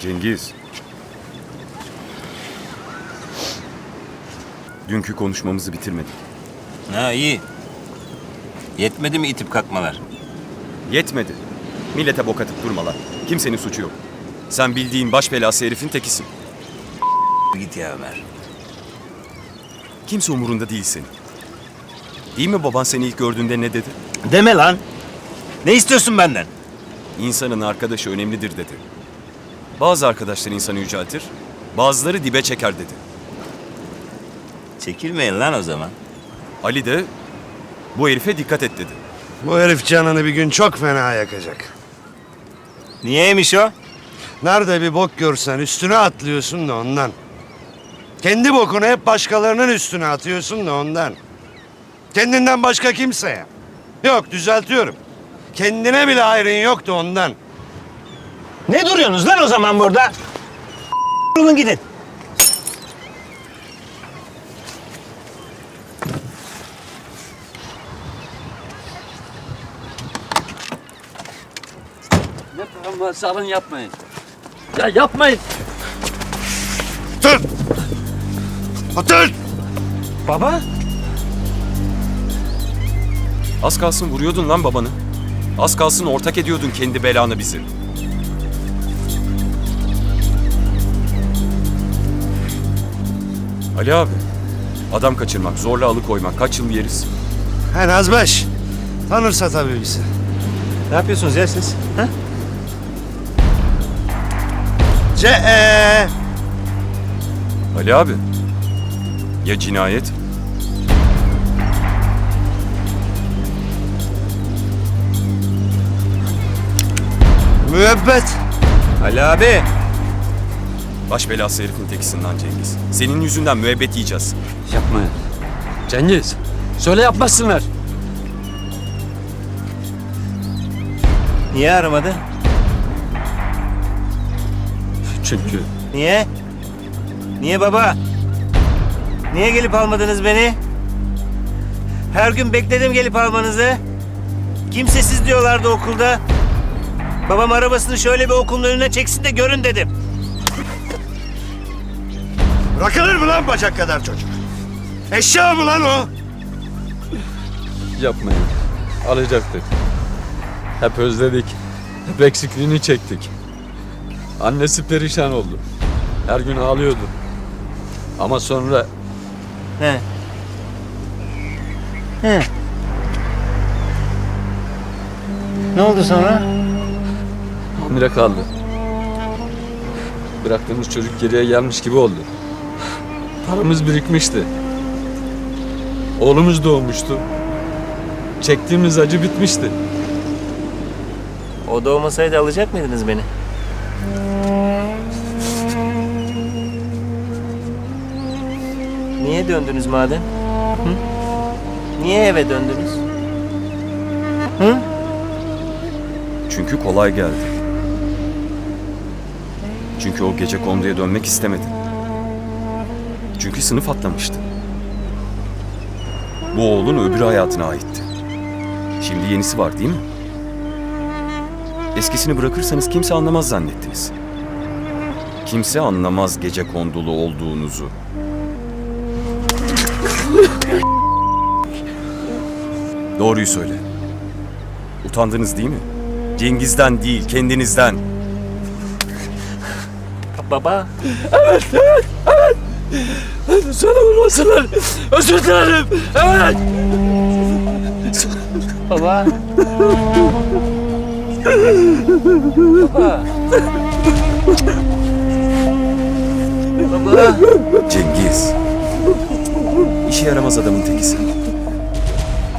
Cengiz. Dünkü konuşmamızı bitirmedik. Ha iyi. Yetmedi mi itip kalkmalar? Yetmedi. Millete bok atıp durma lan. Kimsenin suçu yok. Sen bildiğin baş belası herifin tekisin. Git ya Ömer. Kimse umurunda değil senin. Değil mi baban seni ilk gördüğünde ne dedi? Deme lan. Ne istiyorsun benden? İnsanın arkadaşı önemlidir dedi. Bazı arkadaşlar insanı yüceltir, bazıları dibe çeker dedi. Çekilmeyin lan o zaman. Ali de bu herife dikkat et dedi. Bu herif canını bir gün çok fena yakacak. Niyeymiş o? Nerede bir bok görsen üstüne atlıyorsun da ondan. Kendi bokunu hep başkalarının üstüne atıyorsun da ondan. Kendinden başka kimseye. Yok düzeltiyorum. Kendine bile hayrın yok da ondan. Ne duruyorsunuz lan o zaman burada? Olun gidin. Ne param varsa alın yapmayın. Ya yapmayın. Otur! Otur! Baba? Az kalsın vuruyordun lan babanı. Az kalsın ortak ediyordun kendi belanı bizi. Ali abi, adam kaçırmak, zorla alıkoymak kaç yıl yeriz? He Nazbeş. Tanırsa tabii bizi. Ne yapıyorsunuz ya siz? Ha? Ce ee. Ali abi, ya cinayet? Müebbet. Ali abi. Baş belası herifin tekisin lan Cengiz. Senin yüzünden müebbet yiyeceğiz. Yapmayın. Cengiz. Söyle yapmasınlar. Niye aramadı? Çünkü Niye? Niye baba? Niye gelip almadınız beni? Her gün bekledim gelip almanızı. Kimsesiz diyorlardı okulda. Babam arabasını şöyle bir okulun önüne çeksin de görün dedim. Bırakılır mı lan bacak kadar çocuk? Eşya mı lan o? yapmayın. Alacaktık. Hep özledik. Hep eksikliğini çektik. Annesi perişan oldu. Her gün ağlıyordu. Ama sonra He. He. Ne oldu sonra? hamile kaldı. Bıraktığımız çocuk geriye gelmiş gibi oldu. Paramız birikmişti. Oğlumuz doğmuştu. Çektiğimiz acı bitmişti. O doğmasaydı alacak mıydınız beni? Niye döndünüz madem? Hı? Niye eve döndünüz? Hı? Çünkü kolay geldi. Çünkü o gece konduya dönmek istemedi. Çünkü sınıf atlamıştı. Bu oğlun öbür hayatına aitti. Şimdi yenisi var değil mi? Eskisini bırakırsanız kimse anlamaz zannettiniz. Kimse anlamaz gece kondulu olduğunuzu. Doğruyu söyle. Utandınız değil mi? Cengiz'den değil, kendinizden. Baba. Sana vurmasınlar. Özür dilerim. Evet. Baba. Baba. Baba. Cengiz. İşe yaramaz adamın tekisin.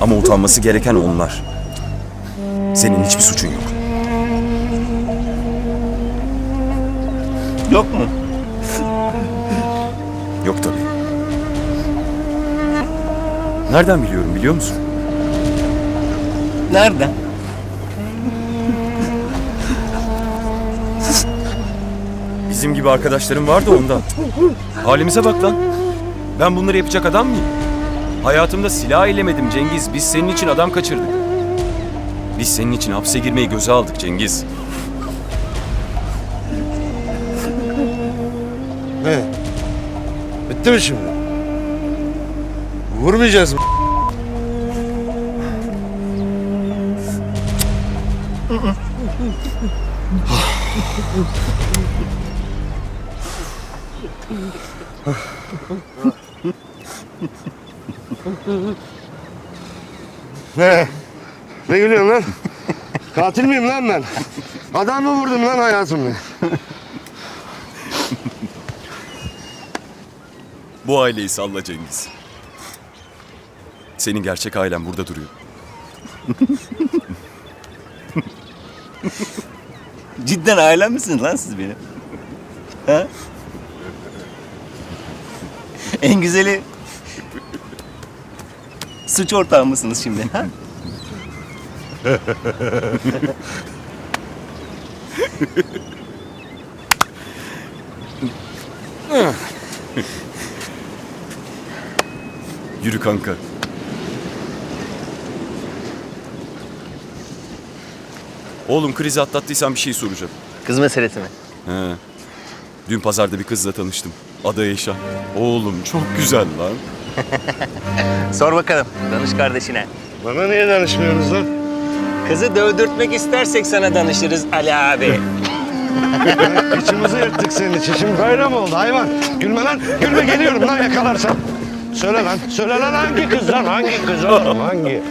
Ama utanması gereken onlar. Senin hiçbir suçun yok. Yok mu? Nereden biliyorum biliyor musun? Nereden? Bizim gibi arkadaşlarım vardı ondan. Halimize bak lan. Ben bunları yapacak adam mıyım? Hayatımda silah eylemedim Cengiz. Biz senin için adam kaçırdık. Biz senin için hapse girmeyi göze aldık Cengiz. Ne? Bitti mi şimdi? Vurmayacağız mı? Ne? Ne gülüyorsun lan? Katil miyim lan ben? Adam mı vurdum lan hayatımda? Bu aileyi salla Cengiz. Senin gerçek ailen burada duruyor. Cidden ailem misiniz lan siz benim? Ha? En güzeli suç ortağı mısınız şimdi? Ha? Yürü kanka. Oğlum krizi atlattıysan bir şey soracağım. Kız meselesi mi? He. Dün pazarda bir kızla tanıştım. Adı Eyşan. Oğlum çok güzel lan. Sor bakalım. Danış kardeşine. Bana niye danışmıyorsunuz lan? Kızı dövdürtmek istersek sana danışırız Ali abi. İçimizi yırttık senin için. Şimdi böyle mi oldu hayvan? Gülme lan. Gülme geliyorum lan yakalarsam. Söyle lan. Söyle lan hangi kız lan? Hangi kız oğlum? Hangi?